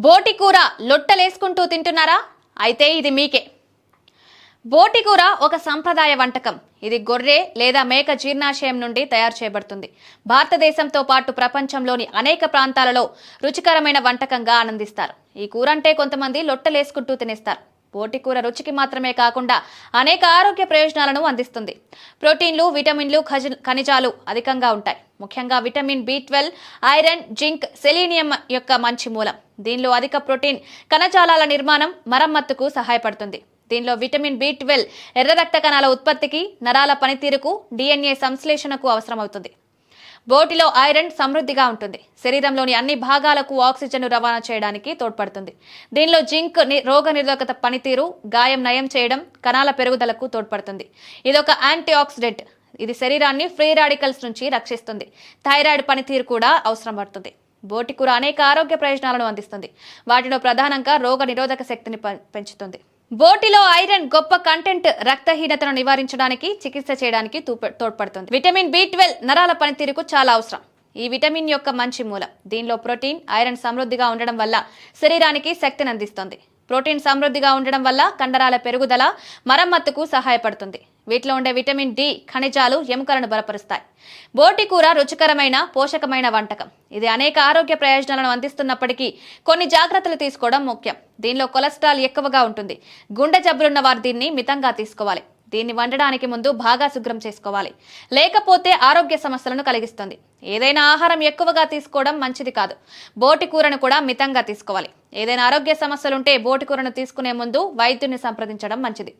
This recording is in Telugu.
బోటి కూర లొట్టలేసుకుంటూ తింటున్నారా? అయితే ఇది మీకే. బోటి కూర ఒక సంప్రదాయ వంటకం. ఇది గొర్రె లేదా మేక జీర్ణాశయం నుండి తయారు చేయబడుతుంది. భారతదేశంతో పాటు ప్రపంచంలోని అనేక ప్రాంతాలలో రుచికరమైన వంటకంగా ఆనందిస్తారు. ఈ కూర అంటే కొంతమంది లొట్టలేసుకుంటూ తినేస్తారు. బోటి కూర రుచికి మాత్రమే కాకుండా అనేక ఆరోగ్య ప్రయోజనాలను అందిస్తుంది. ప్రోటీన్లు విటమిన్లు ఖజ- ఖనిజాలు అధికంగా ఉంటాయి. ముఖ్యంగా vitamin B twelve iron zinc selenium యొక్క మంచి మూలం. దీనిలో అధిక ప్రోటీన్ కణజాలాల నిర్మాణం మరమ్మత్తుకు సహాయపడుతుంది. దీనిలో విటమిన్ బి ట్వెల్వ్ ఎర్ర రక్త కణాల ఉత్పత్తికి నరాల పనితీరుకు డిఎన్ఏ సంశ్లేషణకు అవసరమవుతుంది. బోటిలో ఐరన్ సమృద్ధిగా ఉంటుంది. శరీరంలోని అన్ని భాగాలకు ఆక్సిజన్ రవాణా చేయడానికి తోడ్పడుతుంది. దీనిలో జింక్ రోగ నిరోధకత పనితీరు గాయం నయం చేయడం కణాల పెరుగుదలకు తోడ్పడుతుంది. ఇదొక యాంటీ ఆక్సిడెంట్ ఇది శరీరాన్ని ఫ్రీ రాడికల్స్ నుంచి రక్షిస్తుంది. థైరాయిడ్ పనితీరు కూడా అవసరం పడుతుంది బోటి కూర అనేక ఆరోగ్య ప్రయోజనాలను అందిస్తుంది. వాటిలో ప్రధానంగా రోగ నిరోధక శక్తిని పెంచుతుంది. బోటిలో ఐరన్ గొప్ప కంటెంట్ రక్తహీనతను నివారించడానికి చికిత్స చేయడానికి తోడ్పడుతుంది. విటమిన్ బి ట్వెల్వ్ నరాల పనితీరుకు చాలా అవసరం. ఈ విటమిన్ యొక్క మంచి మూలం. దీనిలో ప్రోటీన్ ఐరన్ సమృద్ధిగా ఉండడం వల్ల శరీరానికి శక్తిని అందిస్తుంది. ప్రోటీన్ సమృద్ధిగా ఉండడం వల్ల కండరాల పెరుగుదల మరమ్మత్తుకు సహాయపడుతుంది. వీటిలో ఉండే విటమిన్ డి ఖనిజాలు ఎముకలను బలపరుస్తాయి. బోటి కూర రుచికరమైన పోషకమైన వంటకం. ఇది అనేక ఆరోగ్య ప్రయోజనాలను అందిస్తున్నప్పటికీ కొన్ని జాగ్రత్తలు తీసుకోవడం ముఖ్యం. దీనిలో కొలెస్ట్రాల్ ఎక్కువగా ఉంటుంది. గుండె జబ్బులున్న వారు దీన్ని మితంగా తీసుకోవాలి. దీన్ని వండడానికి ముందు బాగా శుభ్రం చేసుకోవాలి. లేకపోతే ఆరోగ్య సమస్యలను కలిగిస్తుంది. ఏదైనా ఆహారం ఎక్కువగా తీసుకోవడం మంచిది కాదు. బోటి కూరను కూడా మితంగా తీసుకోవాలి. ఏదైనా ఆరోగ్య సమస్యలుంటే బోటి కూరను తీసుకునే ముందు వైద్యుని సంప్రదించడం మంచిది.